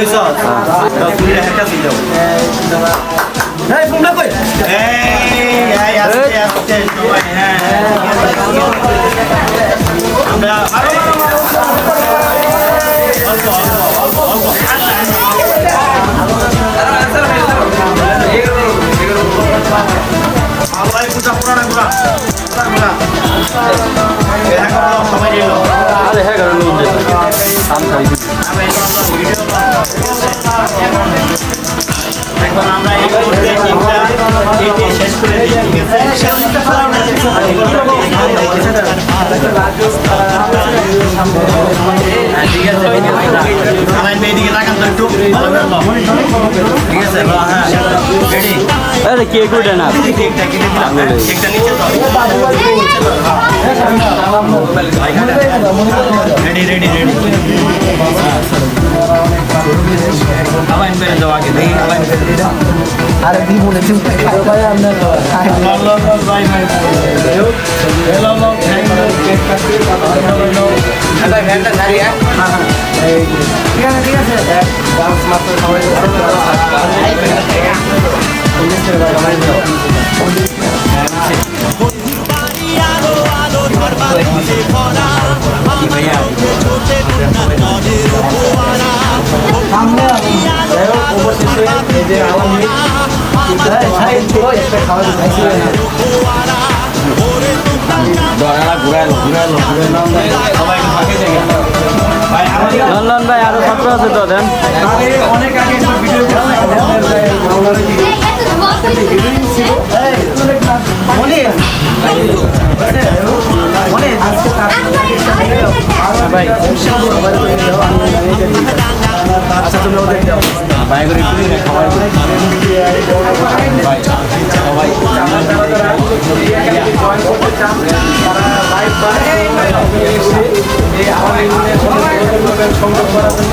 로 있어. 너 군대 할수 있냐고. 에이, 풍락고 에이, 야, 야, 숙제, 야, 숙제, 좋아해. 야, 바로, 바로, 바로. 왔어, 왔어, 왔어, 왔어. 아, 빨리 보자, 보라나, 보라. 보라, 보라. 야, 잠깐만, 가만히 있어. 아래 해가 흘러오는데. 다음 가리고. শেষ করে ঠিক আছে আমার মেয়েদিকে তাকান তো একটু ভালো করে নাও। ঠিক আছে হ্যাঁ রেডি আরে কে কুটে না কেকটা কেটে দিলাম? কেকটা নিচে রেডি রেডি রেডি যাও আগে দেখি পেরে দাও আরে দি মনে করো ভাই আপনার আল্লাহ ভাই ভাই hello hello thank you cake কাটতে হ্যালো ভাই ভ্যানটা দাঁড়িয়ে ঠিক আছে ঠিক আছে ডান্স মাস্টার সবাই ভাই আমাদের নন্দন ভাই আরও ছাত্র আছে তো দেন। অনেক আগে ভিডিও মনে মনে ভাই আচ্ছা তুমি ওদের দাও ভাই করে একটু সবাই ইউনিয়নের সংযোগ করার জন্য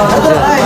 তো হচ্ছে গরম